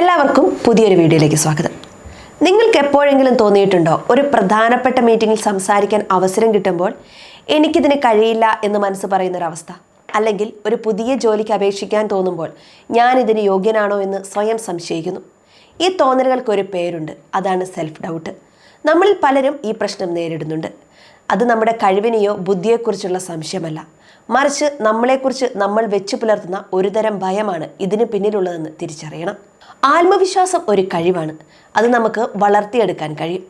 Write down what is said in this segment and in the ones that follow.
എല്ലാവർക്കും പുതിയൊരു വീഡിയോയിലേക്ക് സ്വാഗതം. നിങ്ങൾക്ക് എപ്പോഴെങ്കിലും തോന്നിയിട്ടുണ്ടോ ഒരു പ്രധാനപ്പെട്ട മീറ്റിംഗിൽ സംസാരിക്കാൻ അവസരം കിട്ടുമ്പോൾ എനിക്കിതിന് കഴിയില്ല എന്ന് മനസ്സ് പറയുന്നൊരവസ്ഥ? അല്ലെങ്കിൽ ഒരു പുതിയ ജോലിക്ക് അപേക്ഷിക്കാൻ തോന്നുമ്പോൾ ഞാൻ ഇതിന് യോഗ്യനാണോ എന്ന് സ്വയം സംശയിക്കുന്നു. ഈ തോന്നലുകൾക്കൊരു പേരുണ്ട് അതാണ് സെൽഫ് ഡൗട്ട് നമ്മളിൽ പലരും ഈ പ്രശ്നം നേരിടുന്നുണ്ട്. അത് നമ്മുടെ കഴിവിനെയോ ബുദ്ധിയെക്കുറിച്ചുള്ള സംശയമല്ല. മറിച്ച് നമ്മളെക്കുറിച്ച് നമ്മൾ വെച്ചു പുലർത്തുന്ന ഒരുതരം ഭയമാണ് ഇതിന് പിന്നിലുള്ളതെന്ന് തിരിച്ചറിയണം. ആത്മവിശ്വാസം ഒരു കഴിവാണ്. അത് നമുക്ക് വളർത്തിയെടുക്കാൻ കഴിയും.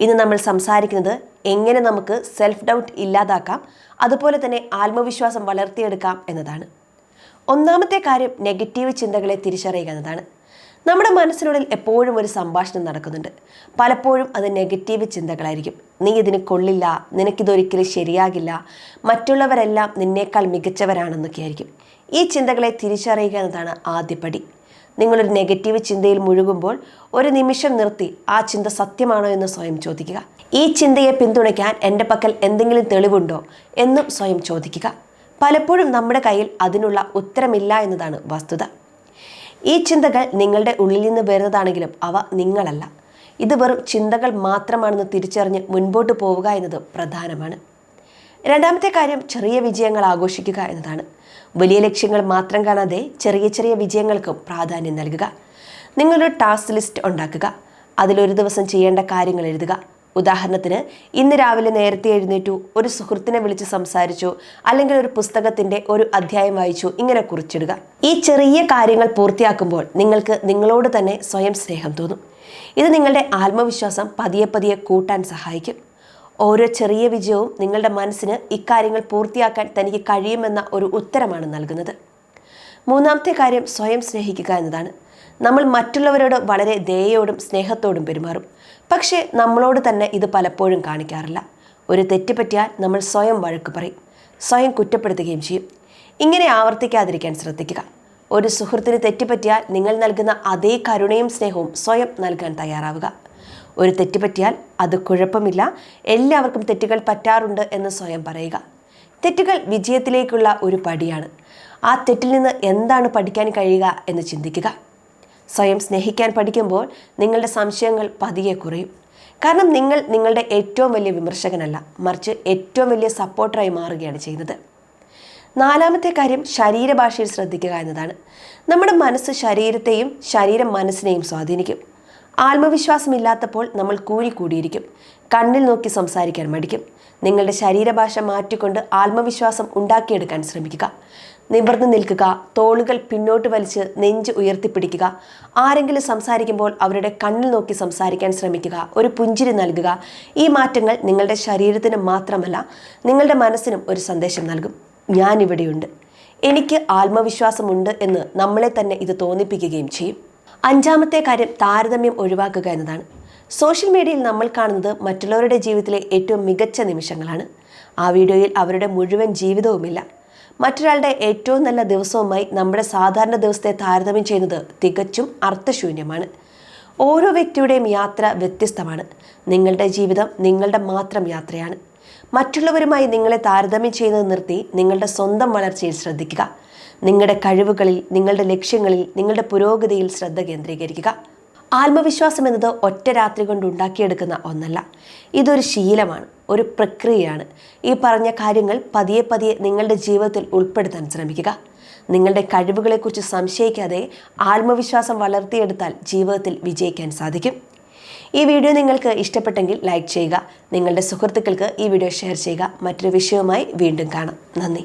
ഇന്ന് നമ്മൾ സംസാരിക്കുന്നത് എങ്ങനെ നമുക്ക് സെൽഫ് ഡൗട്ട് ഇല്ലാതാക്കാം അതുപോലെ തന്നെ ആത്മവിശ്വാസം വളർത്തിയെടുക്കാം എന്നതാണ്. ഒന്നാമത്തെ കാര്യം നെഗറ്റീവ് ചിന്തകളെ തിരിച്ചറിയുക എന്നതാണ്. നമ്മുടെ മനസ്സിനുള്ളിൽ എപ്പോഴും ഒരു സംഭാഷണം നടക്കുന്നുണ്ട്. പലപ്പോഴും അത് നെഗറ്റീവ് ചിന്തകളായിരിക്കും. നീ ഇതിന് കൊള്ളില്ല നിനക്കിതൊരിക്കലും ശരിയാകില്ല മറ്റുള്ളവരെല്ലാം നിന്നേക്കാൾ മികച്ചവരാണെന്നൊക്കെ ആയിരിക്കും ഈ ചിന്തകളെ തിരിച്ചറിയുക എന്നതാണ് ആദ്യപടി. നിങ്ങളൊരു നെഗറ്റീവ് ചിന്തയിൽ മുഴുകുമ്പോൾ ഒരു നിമിഷം നിർത്തി ആ ചിന്ത സത്യമാണോ എന്ന് സ്വയം ചോദിക്കുക. ഈ ചിന്തയെ പിന്തുണയ്ക്കാൻ എന്റെ പക്കൽ എന്തെങ്കിലും തെളിവുണ്ടോ എന്നും സ്വയം ചോദിക്കുക. പലപ്പോഴും നമ്മുടെ കയ്യിൽ അതിനുള്ള ഉത്തരമില്ല എന്നതാണ് വസ്തുത. ഈ ചിന്തകൾ നിങ്ങളുടെ ഉള്ളിൽ നിന്ന് വരുന്നതാണെങ്കിലും അവ നിങ്ങളല്ല. ഇത് വെറും ചിന്തകൾ മാത്രമാണെന്ന് തിരിച്ചറിഞ്ഞ് മുൻപോട്ട് പോവുക എന്നത് പ്രധാനമാണ്. രണ്ടാമത്തെ കാര്യം ചെറിയ വിജയങ്ങൾ ആഘോഷിക്കുക എന്നതാണ്. വലിയ ലക്ഷ്യങ്ങൾ മാത്രം കാണാതെ ചെറിയ ചെറിയ വിജയങ്ങൾക്കും പ്രാധാന്യം നൽകുക. നിങ്ങളൊരു ടാസ്ക് ലിസ്റ്റ് ഉണ്ടാക്കുക. അതിലൊരു ദിവസം ചെയ്യേണ്ട കാര്യങ്ങൾ എഴുതുക. ഉദാഹരണത്തിന് ഇന്ന് രാവിലെ നേരത്തെ എഴുന്നേറ്റു ഒരു സുഹൃത്തിനെ വിളിച്ച് സംസാരിച്ചു അല്ലെങ്കിൽ ഒരു പുസ്തകത്തിന്റെ ഒരു അധ്യായം വായിച്ചു ഇങ്ങനെ കുറിച്ചിടുക. ഈ ചെറിയ കാര്യങ്ങൾ പൂർത്തിയാക്കുമ്പോൾ നിങ്ങൾക്ക് നിങ്ങളോട് തന്നെ സ്വയം സ്നേഹം തോന്നും. ഇത് നിങ്ങളുടെ ആത്മവിശ്വാസം പതിയെ പതിയെ കൂട്ടാൻ സഹായിക്കും. ഓരോ ചെറിയ വിജയവും നിങ്ങളുടെ മനസ്സിന് ഇക്കാര്യങ്ങൾ പൂർത്തിയാക്കാൻ തനിക്ക് കഴിയുമെന്ന ഒരു ഉത്തരമാണ് നൽകുന്നത്. മൂന്നാമത്തെ കാര്യം സ്വയം സ്നേഹിക്കുക എന്നതാണ്. നമ്മൾ മറ്റുള്ളവരോട് വളരെ ദയയോടും സ്നേഹത്തോടും പെരുമാറും. പക്ഷേ നമ്മളോട് തന്നെ ഇത് പലപ്പോഴും കാണിക്കാറില്ല. ഒരു തെറ്റ് പറ്റിയാൽ നമ്മൾ സ്വയം വഴക്ക് പറയും സ്വയം കുറ്റപ്പെടുത്തുകയും ചെയ്യും. ഇങ്ങനെ ആവർത്തിക്കാതിരിക്കാൻ ശ്രദ്ധിക്കുക. ഒരു സുഹൃത്തിന് തെറ്റുപറ്റിയാൽ നിങ്ങൾ നൽകുന്ന അതേ കരുണയും സ്നേഹവും സ്വയം നൽകാൻ തയ്യാറാവുക. ഒരു തെറ്റ് പറ്റിയാൽ അത് കുഴപ്പമില്ല. എല്ലാവർക്കും തെറ്റുകൾ പറ്റാറുണ്ട് എന്ന് സ്വയം പറയുക. തെറ്റുകൾ വിജയത്തിലേക്കുള്ള ഒരു പടിയാണ്. ആ തെറ്റിൽ നിന്ന് എന്താണ് പഠിക്കാൻ കഴിയുക എന്ന് ചിന്തിക്കുക. സ്വയം സ്നേഹിക്കാൻ പഠിക്കുമ്പോൾ നിങ്ങളുടെ സംശയങ്ങൾ പതിയെ കുറയും. കാരണം നിങ്ങൾ നിങ്ങളുടെ ഏറ്റവും വലിയ വിമർശകനല്ല മറിച്ച് ഏറ്റവും വലിയ സപ്പോർട്ടറായി മാറുകയാണ് ചെയ്യുന്നത്. നാലാമത്തെ കാര്യം ശരീരഭാഷയിൽ ശ്രദ്ധിക്കുക എന്നതാണ്. നമ്മുടെ മനസ്സ് ശരീരത്തെയും ശരീരം മനസ്സിനെയും സ്വാധീനിക്കും. ആത്മവിശ്വാസമില്ലാത്തപ്പോൾ നമ്മൾ കൂടിയിരിക്കും. കണ്ണിൽ നോക്കി സംസാരിക്കാൻ മടിക്കും. നിങ്ങളുടെ ശരീരഭാഷ മാറ്റിക്കൊണ്ട് ആത്മവിശ്വാസം ഉണ്ടാക്കിയെടുക്കാൻ ശ്രമിക്കുക. നിവർന്നു നിൽക്കുക തോളുകൾ പിന്നോട്ട് വലിച്ച് നെഞ്ച് ഉയർത്തിപ്പിടിക്കുക. ആരെങ്കിലും സംസാരിക്കുമ്പോൾ അവരുടെ കണ്ണിൽ നോക്കി സംസാരിക്കാൻ ശ്രമിക്കുക. ഒരു പുഞ്ചിരി നൽകുക. ഈ മാറ്റങ്ങൾ നിങ്ങളുടെ ശരീരത്തിന് മാത്രമല്ല നിങ്ങളുടെ മനസ്സിനും ഒരു സന്ദേശം നൽകും. ഞാനിവിടെയുണ്ട്. എനിക്ക് ആത്മവിശ്വാസമുണ്ട് എന്ന് നമ്മളെ തന്നെ ഇത് തോന്നിപ്പിക്കുകയും ചെയ്യും. അഞ്ചാമത്തെ കാര്യം താരതമ്യം ഒഴിവാക്കുക എന്നതാണ്. സോഷ്യൽ മീഡിയയിൽ നമ്മൾ കാണുന്നത് മറ്റുള്ളവരുടെ ജീവിതത്തിലെ ഏറ്റവും മികച്ച നിമിഷങ്ങളാണ്. ആ വീഡിയോയിൽ അവരുടെ മുഴുവൻ ജീവിതവുമില്ല. മറ്റൊരാളുടെ ഏറ്റവും നല്ല ദിവസവുമായി നമ്മുടെ സാധാരണ ദിവസത്തെ താരതമ്യം ചെയ്യുന്നത് തികച്ചും അർത്ഥശൂന്യമാണ്. ഓരോ വ്യക്തിയുടെയും യാത്ര വ്യത്യസ്തമാണ്. നിങ്ങളുടെ ജീവിതം നിങ്ങളുടെ മാത്രം യാത്രയാണ്. മറ്റുള്ളവരുമായി നിങ്ങളെ താരതമ്യം ചെയ്യുന്നത് നിർത്തി നിങ്ങളുടെ സ്വന്തം വളർച്ചയിൽ ശ്രദ്ധിക്കുക. നിങ്ങളുടെ കഴിവുകളിൽ നിങ്ങളുടെ ലക്ഷ്യങ്ങളിൽ നിങ്ങളുടെ പുരോഗതിയിൽ ശ്രദ്ധ കേന്ദ്രീകരിക്കുക. ആത്മവിശ്വാസം എന്നത് ഒറ്റ രാത്രി കൊണ്ട് ഉണ്ടാക്കിയെടുക്കുന്ന ഒന്നല്ല. ഇതൊരു ശീലമാണ് ഒരു പ്രക്രിയയാണ്. ഈ പറഞ്ഞ കാര്യങ്ങൾ പതിയെ പതിയെ നിങ്ങളുടെ ജീവിതത്തിൽ ഉൾപ്പെടുത്താൻ ശ്രമിക്കുക. നിങ്ങളുടെ കഴിവുകളെക്കുറിച്ച് സംശയിക്കാതെ ആത്മവിശ്വാസം വളർത്തിയെടുത്താൽ ജീവിതത്തിൽ വിജയിക്കാൻ സാധിക്കും. ഈ വീഡിയോ നിങ്ങൾക്ക് ഇഷ്ടപ്പെട്ടെങ്കിൽ ലൈക്ക് ചെയ്യുക. നിങ്ങളുടെ സുഹൃത്തുക്കൾക്ക് ഈ വീഡിയോ ഷെയർ ചെയ്യുക. മറ്റൊരു വിഷയവുമായി വീണ്ടും കാണാം. നന്ദി.